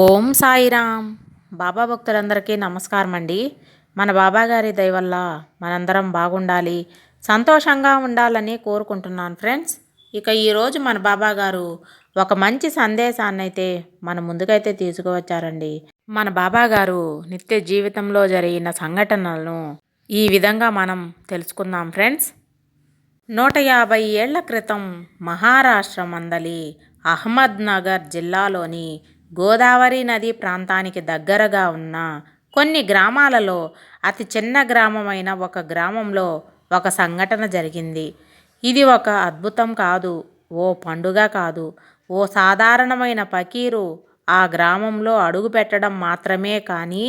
ఓం సాయిరామ్. బాబా భక్తులందరికీ నమస్కారం అండి మన బాబా గారి మనందరం బాగుండాలి సంతోషంగా ఉండాలని కోరుకుంటున్నాను ఫ్రెండ్స్. ఇక ఈరోజు మన బాబాగారు ఒక మంచి సందేశాన్ని అయితే మన ముందుకైతే తీసుకువచ్చారండి. మన బాబాగారు నిత్య జీవితంలో జరిగిన సంఘటనలను ఈ విధంగా మనం తెలుసుకుందాం ఫ్రెండ్స్. నూట యాభై ఏళ్ళ క్రితం మహారాష్ట్ర మందలి అహ్మద్నగర్ జిల్లాలోని గోదావరి నది ప్రాంతానికి దగ్గరగా ఉన్న కొన్ని గ్రామాలలో అతి చిన్న గ్రామమైన ఒక గ్రామంలో ఒక సంఘటన జరిగింది. ఇది ఒక అద్భుతం కాదు ఓ పండుగ కాదు. ఓ సాధారణమైన పకీరు ఆ గ్రామంలో అడుగు పెట్టడం మాత్రమే కానీ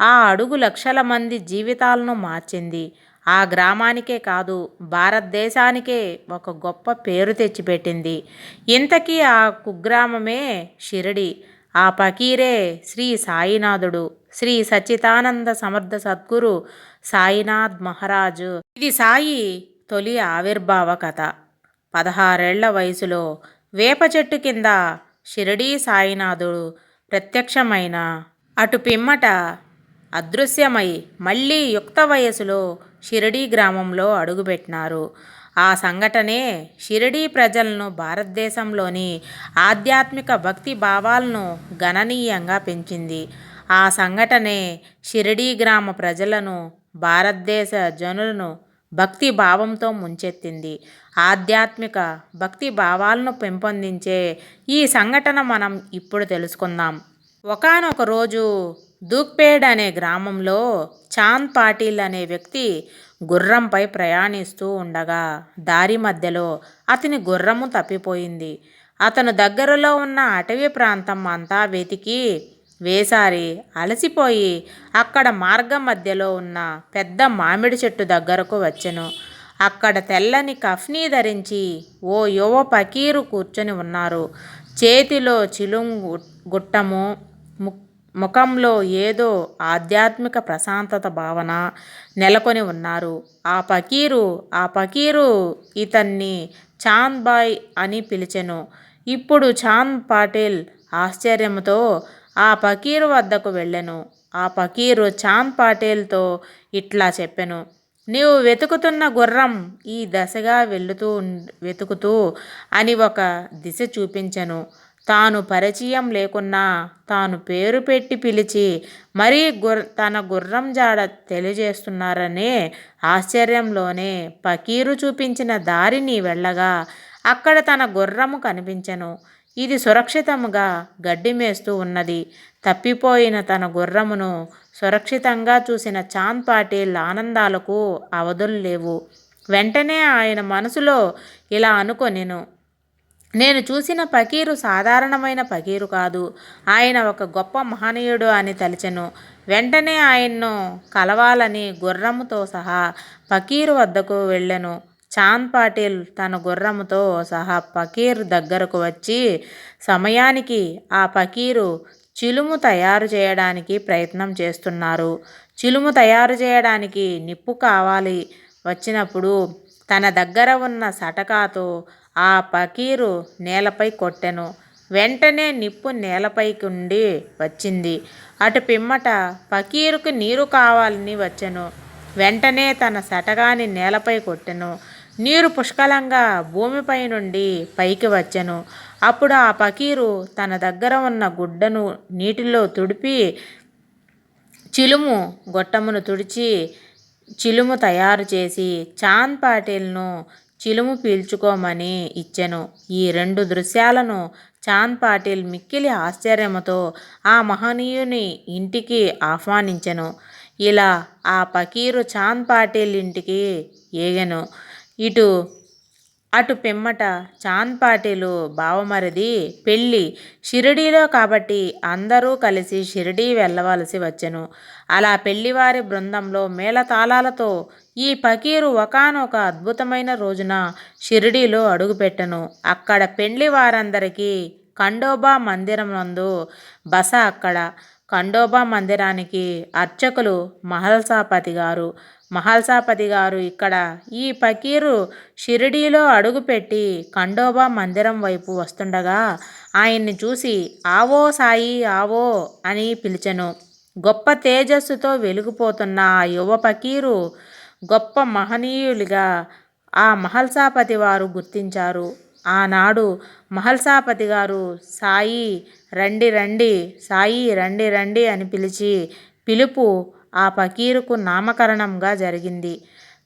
ఆ అడుగు లక్షల మంది జీవితాలను మార్చింది. ఆ గ్రామానికే కాదు భారతదేశానికే ఒక గొప్ప పేరు తెచ్చిపెట్టింది. ఇంతకీ ఆ కుగ్రామమే షిరిడి. ఆ పకీరే శ్రీ సాయినాథుడు శ్రీ సచ్చితానంద సమర్థ సద్గురు సాయినాథ్ మహారాజు. ఇది సాయి తొలి ఆవిర్భావ కథ. పదహారేళ్ళ వయసులో వేప చెట్టు కింద షిరిడీ సాయినాథుడు ప్రత్యక్షమైన అటు పిమ్మట అదృశ్యమై మళ్ళీ యుక్త వయసులో షిరిడీ గ్రామంలో అడుగుపెట్టినారు. ఆ సంఘటనే షిరిడీ ప్రజలను భారతదేశంలోని ఆధ్యాత్మిక భక్తి భావాలను గణనీయంగా పెంచింది. ఆ సంఘటనే షిరిడీ గ్రామ ప్రజలను భారతదేశ జనులను భక్తి భావంతో ముంచెత్తింది. ఆధ్యాత్మిక భక్తి భావాలను పెంపొందించే ఈ సంఘటన మనం ఇప్పుడు తెలుసుకుందాం. ఒకనొక రోజు దూక్పేడ్ అనే గ్రామంలో చాంద్ పాటిల్ అనే వ్యక్తి గుర్రంపై ప్రయాణిస్తూ ఉండగా దారి మధ్యలో అతని గుర్రము తప్పిపోయింది. అతను దగ్గరలో ఉన్న అటవీ ప్రాంతం అంతా వెతికి వేసారి అలసిపోయి అక్కడ మార్గం మధ్యలో ఉన్న పెద్ద మామిడి చెట్టు దగ్గరకు వచ్చెను. అక్కడ తెల్లని కఫ్నీ ధరించి ఓ యువ పకీరు కూర్చొని ఉన్నారు. చేతిలో చిలుం గుట్టము ముఖంలో ఏదో ఆధ్యాత్మిక ప్రశాంతత భావన నెలకొని ఉన్నారు. ఆ పకీరు ఆ పకీరు ఇతన్ని చాంద్ బాయ్ అని పిలిచెను. ఇప్పుడు చాంద్ పాటిల్ ఆశ్చర్యంతో ఆ పకీరు వద్దకు వెళ్ళెను. ఆ పకీరు చాంద్ పాటిల్తో ఇట్లా చెప్పెను. నీవు వెతుకుతున్న గుర్రం ఈ దశగా వెళుతూ వెతుకుతూ అని ఒక దిశ చూపించెను. తాను పరిచయం లేకున్నా తాను పేరు పెట్టి పిలిచి మరీ గుర్ తన గుర్రం జాడ తెలియజేస్తున్నారనే ఆశ్చర్యంలోనే పకీరు చూపించిన దారిని వెళ్ళగా అక్కడ తన గుర్రము కనిపించెను. ఇది సురక్షితముగా గడ్డి మేస్తూ ఉన్నది. తప్పిపోయిన తన గుర్రమును సురక్షితంగా చూసిన చాంద్ పాటిల్ ఆనందాలకు అవధులు లేవు. వెంటనే ఆయన మనసులో ఇలా అనుకొనెను. నేను చూసిన పకీరు సాధారణమైన పకీరు కాదు. ఆయన ఒక గొప్ప మహనీయుడు అని తలిచెను. వెంటనే ఆయన్ను కలవాలని గుర్రముతో సహా పకీరు వద్దకు వెళ్ళెను. చాంద్ పాటిల్ తన గుర్రముతో సహా పకీర్ దగ్గరకు వచ్చి సమయానికి ఆ పకీరు చిలుము తయారు చేయడానికి ప్రయత్నం చేస్తున్నారు. చిలుము తయారు చేయడానికి నిప్పు కావాలి. వచ్చినప్పుడు తన దగ్గర ఉన్న సటకాతో ఆ పకీరు నేలపై కొట్టెను. వెంటనే నిప్పు నేలపైకి ఉండి వచ్చింది. అటు పిమ్మట పకీరుకు నీరు కావాలని వచ్చెను. వెంటనే తన సటగాని నేలపై కొట్టెను. నీరు పుష్కలంగా భూమిపై నుండి పైకి వచ్చెను. అప్పుడు ఆ పకీరు తన దగ్గర ఉన్న గుడ్డను నీటిలో తుడిపి చిలుము గొట్టమును తుడిచి చిలుము తయారు చేసి చాంద్ పాటిల్ను చిలుము పీల్చుకోమని ఇచ్చెను. ఈ రెండు దృశ్యాలను చాంద్ పాటిల్ మిక్కిలి ఆశ్చర్యముతో ఆ మహనీయుని ఇంటికి ఆహ్వానించెను. ఇలా ఆ పకీరు చాంద్ పాటిల్ ఇంటికి ఏగెను. ఇటు అటు పిమ్మట చాంద్ పాటిలు బావమరిది పెళ్ళి షిరిడీలో కాబట్టి అందరూ కలిసి షిరిడీ వెళ్ళవలసి వచ్చెను. అలా పెళ్ళివారి బృందంలో మేళతాళాలతో ఈ పకీరు ఒకనొక అద్భుతమైన రోజున షిరిడీలో అడుగుపెట్టెను. అక్కడ పెళ్ళి వారందరికీ ఖండోబా మందిరం నందు బస అక్కడ. ఖండోబా మందిరానికి అర్చకులు మహల్సాపతి గారు. మహల్సాపతి గారు ఇక్కడ ఈ పకీరు షిరిడీలో అడుగుపెట్టి ఖండోబా మందిరం వైపు వస్తుండగా ఆయన్ని చూసి ఆవో సాయి ఆవో అని పిలిచెను. గొప్ప తేజస్సుతో వెలిగిపోతున్న ఆ యువ పకీరు గొప్ప మహనీయులుగా ఆ మహల్సాపతి వారు గుర్తించారు. ఆనాడు మహల్సాపతి గారు సాయి రండి రండి సాయి రండి రండి అని పిలిచి పిలుపు ఆ పకీరుకు నామకరణంగా జరిగింది.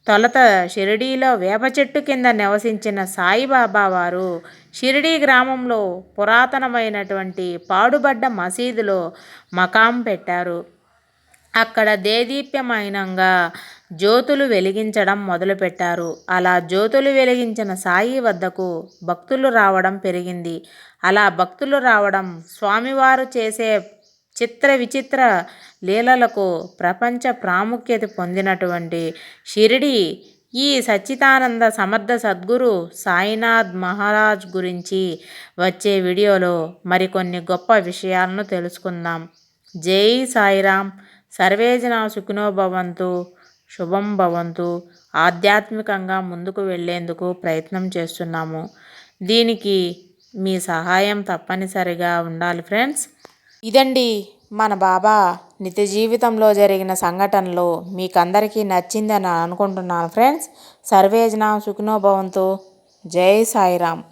తొలత షిరిడీలో వేప చెట్టు కింద నివసించిన సాయిబాబా వారు షిరిడీ గ్రామంలో పురాతనమైనటువంటి పాడుబడ్డ మసీదులో మకాం పెట్టారు. అక్కడ దేదీప్యమైనంగా జ్యోతులు వెలిగించడం మొదలుపెట్టారు. అలా జ్యోతులు వెలిగించిన సాయి వద్దకు భక్తులు రావడం పెరిగింది. అలా భక్తులు రావడం స్వామివారు చేసే చిత్ర విచిత్ర లీలలకు ప్రపంచ ప్రాముఖ్యత పొందినటువంటి షిరిడి ఈ సచ్చిదానంద సమర్థ సద్గురు సాయినాథ్ మహారాజ్ గురించి వచ్చే వీడియోలో మరికొన్ని గొప్ప విషయాలను తెలుసుకుందాం. జై సాయిరామ్. సర్వేజన సుఖినోభవంతు శుభం భవంతు. ఆధ్యాత్మికంగా ముందుకు వెళ్ళేందుకు ప్రయత్నం చేస్తున్నాము. దీనికి మీ సహాయం తప్పనిసరిగా ఉండాలి ఫ్రెండ్స్. ఇదండి మన బాబా నిత్య జీవితంలో జరిగిన సంఘటనలు మీకు అందరికీ నచ్చిందని అనుకుంటున్నాను ఫ్రెండ్స్. సర్వేజన సుఖినో భవంతు. జై సాయిరామ్.